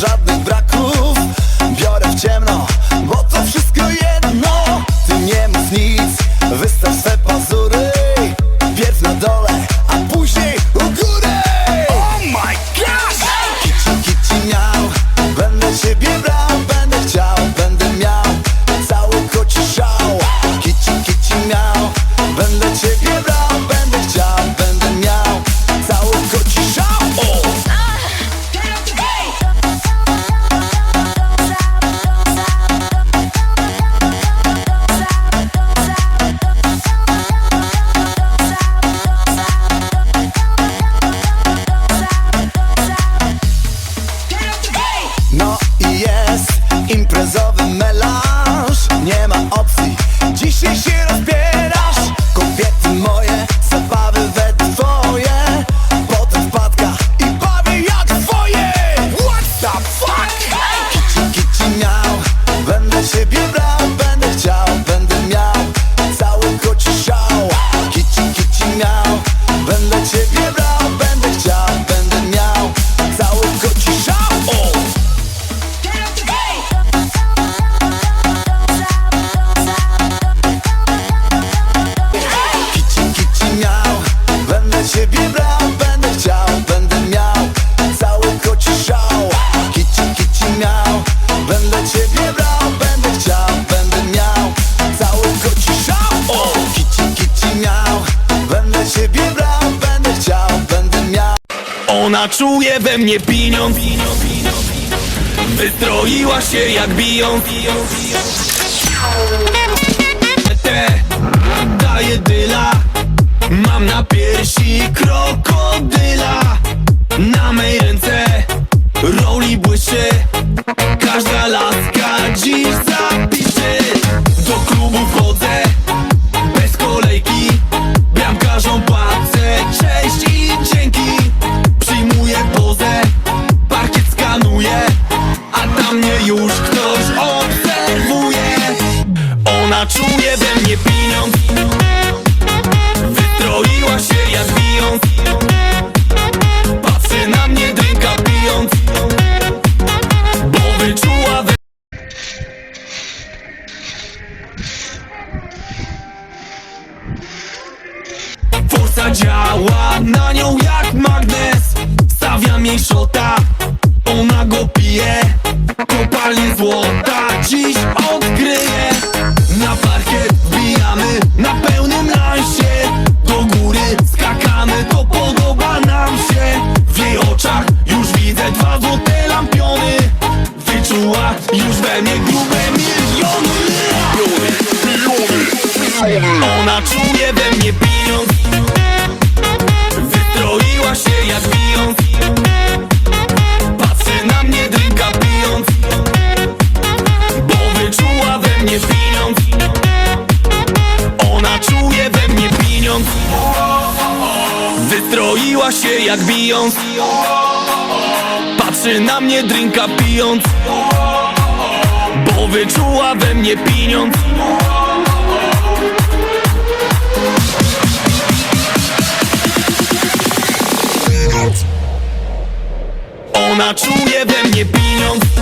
żadnych braków. Biorę w ciemno, bo to wszystko jedno. Ty nie mów nic, wystaw swe pazury Ona czuje we mnie pieniądz Wystroiła się jak biją Te daje dyla Mam na piersi krokodyla Na mej ręce roli błyszy Każda laska dziś zapisze mnie już ktoś obserwuje. Ona czuje we mnie pieniądz. Wystroiła się jak bijąc Ona czuje we mnie pieniądz. Wystroiła się jak bijąc Patrzy na mnie drinka pijąc Bo wyczuła we mnie pieniądz. Ona czuje we mnie pieniądz. Wystroiła się jak bijąc Patrzy na mnie drinka pijąc Bo wyczuła we mnie pieniądz Ona czuje we mnie pieniądz